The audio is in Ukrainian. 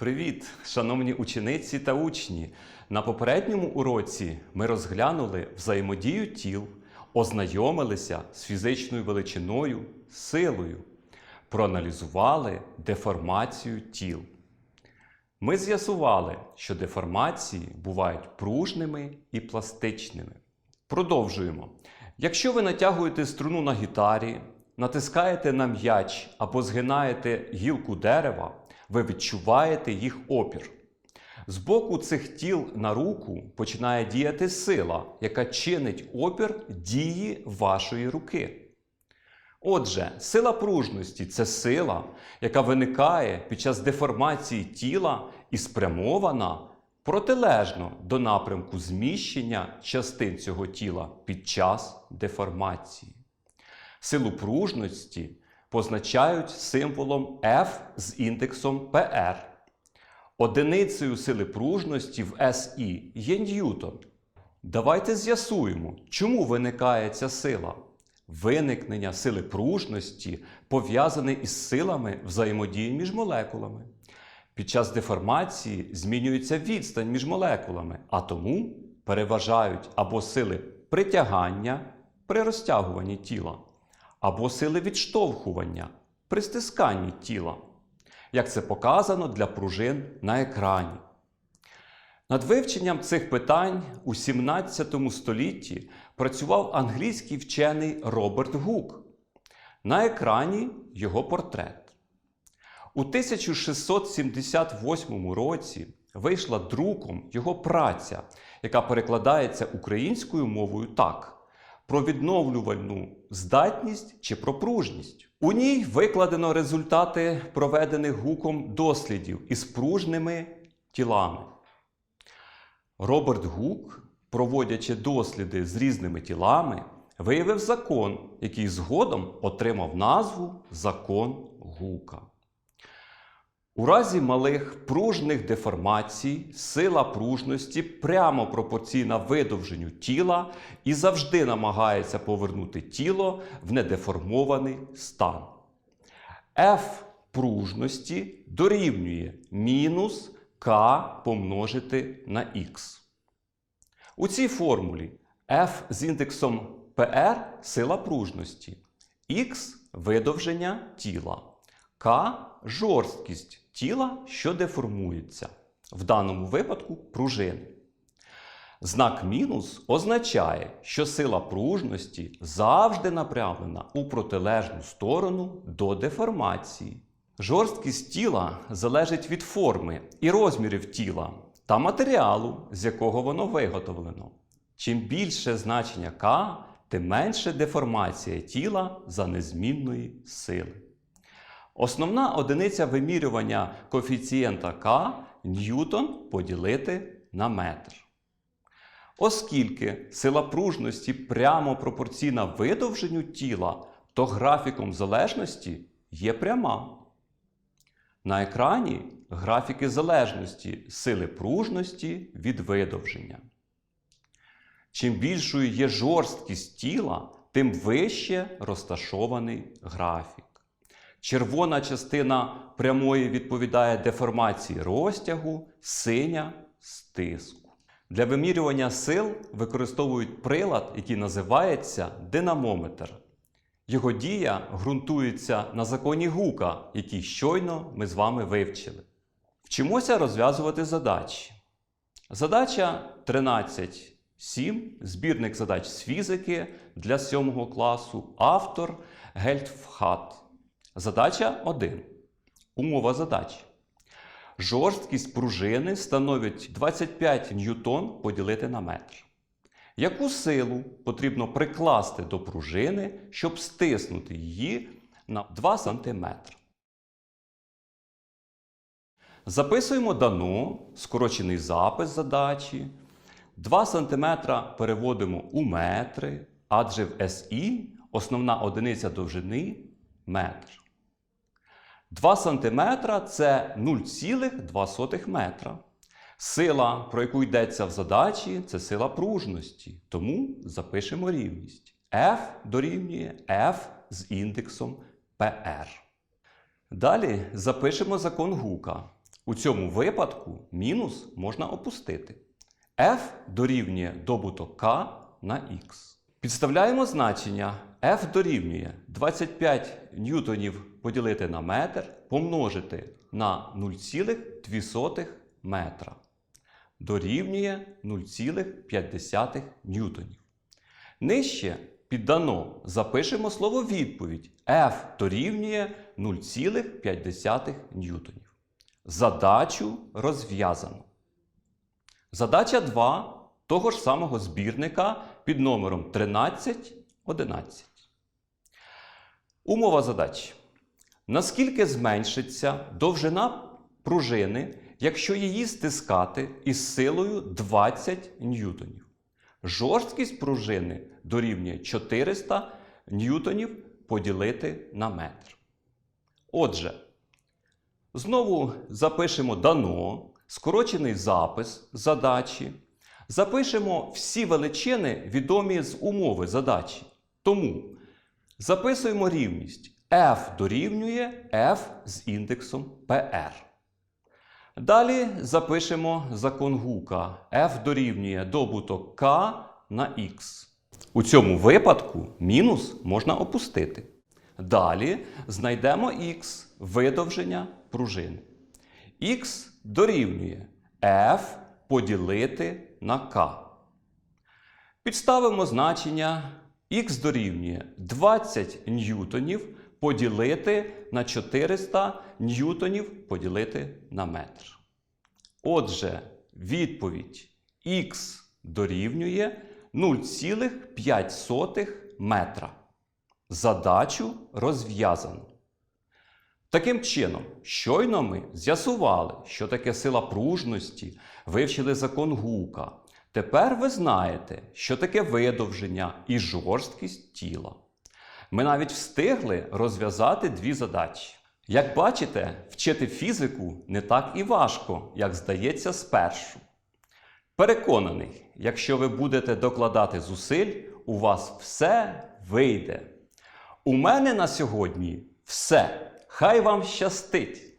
Привіт, шановні учениці та учні! На попередньому уроці ми розглянули взаємодію тіл, ознайомилися з фізичною величиною, силою, проаналізували деформацію тіл. Ми з'ясували, що деформації бувають пружними і пластичними. Продовжуємо. Якщо ви натягуєте струну на гітарі, натискаєте на м'яч або згинаєте гілку дерева, ви відчуваєте їх опір. З боку цих тіл на руку починає діяти сила, яка чинить опір дії вашої руки. Отже, сила пружності це сила, яка виникає під час деформації тіла і спрямована протилежно до напрямку зміщення частин цього тіла під час деформації. Силу пружності позначають символом F з індексом PR. Одиницею сили пружності в SI є Ньютон. Давайте з'ясуємо, чому виникає ця сила. Виникнення сили пружності пов'язане із силами взаємодії між молекулами. Під час деформації змінюється відстань між молекулами, а тому переважають або сили притягання при розтягуванні тіла, або сили відштовхування при стисканні тіла, як це показано для пружин на екрані. Над вивченням цих питань у 17 столітті працював англійський вчений Роберт Гук. На екрані його портрет. У 1678 році вийшла друком його праця, яка перекладається українською мовою так: про відновлювальну здатність чи про пружність. У ній викладено результати проведених гуком дослідів із пружними тілами. Роберт Гук, проводячи досліди з різними тілами, виявив закон, який згодом отримав назву Закон Гука. У разі малих пружних деформацій сила пружності прямо пропорційна видовженню тіла і завжди намагається повернути тіло в недеформований стан. F пружності дорівнює мінус К помножити на Х. У цій формулі F з індексом PR сила пружності, Х видовження тіла, К жорсткість тіла, що деформується, в даному випадку пружини. Знак мінус означає, що сила пружності завжди направлена у протилежну сторону до деформації. Жорсткість тіла залежить від форми і розмірів тіла та матеріалу, з якого воно виготовлено. Чим більше значення К, тим менше деформація тіла за незмінної сили. Основна одиниця вимірювання коефіцієнта К ньютон поділити на метр. Оскільки сила пружності прямо пропорційна видовженню тіла, то графіком залежності є пряма. На екрані графіки залежності сили пружності від видовження. Чим більшою є жорсткість тіла, тим вище розташований графік. Червона частина прямої відповідає деформації розтягу, синя стиску. Для вимірювання сил використовують прилад, який називається динамометр. Його дія ґрунтується на законі Гука, який щойно ми з вами вивчили. Вчимося розв'язувати задачі. Задача 13.7. Збірник задач з фізики для 7 класу. Автор Гельтфхат. Задача 1. Умова задачі. Жорсткість пружини становить 25 ньютон поділити на метр. Яку силу потрібно прикласти до пружини, щоб стиснути її на 2 см? Записуємо дано, скорочений запис задачі. 2 см переводимо у метри, адже в СІ основна одиниця довжини метр. 2 см це 0,2 метра. Сила, про яку йдеться в задачі, це сила пружності. Тому запишемо рівність. F дорівнює F з індексом PR. Далі запишемо закон Гука. У цьому випадку мінус можна опустити. F дорівнює добуток K на X. Підставляємо значення F дорівнює 25 ньютонів поділити на метр помножити на 0,2 метра. Дорівнює 0,5 ньютонів. Нижче піддано запишемо слово відповідь F дорівнює 0,5 ньютонів. Задачу розв'язано. Задача 2 того ж самого збірника під номером 1311. Умова задачі. Наскільки зменшиться довжина пружини, якщо її стискати із силою 20 ньютонів? Жорсткість пружини дорівнює 400 ньютонів поділити на метр. Отже, знову запишемо дано, скорочений запис задачі. Запишемо всі величини, відомі з умови задачі. Тому записуємо рівність f дорівнює f з індексом PR. Далі запишемо закон Гука. f дорівнює добуток k на x. У цьому випадку мінус можна опустити. Далі знайдемо x видовження пружини. x дорівнює f поділити на k. Підставимо значення x дорівнює 20 ньютонів поділити на 400 ньютонів поділити на метр. Отже, відповідь x дорівнює 0,5 метра. Задачу розв'язано. Таким чином, щойно ми з'ясували, що таке сила пружності, вивчили закон Гука. Тепер ви знаєте, що таке видовження і жорсткість тіла. Ми навіть встигли розв'язати дві задачі. Як бачите, вчити фізику не так і важко, як здається спершу. Переконаний, якщо ви будете докладати зусиль, у вас все вийде. У мене на сьогодні все. Хай вам щастить!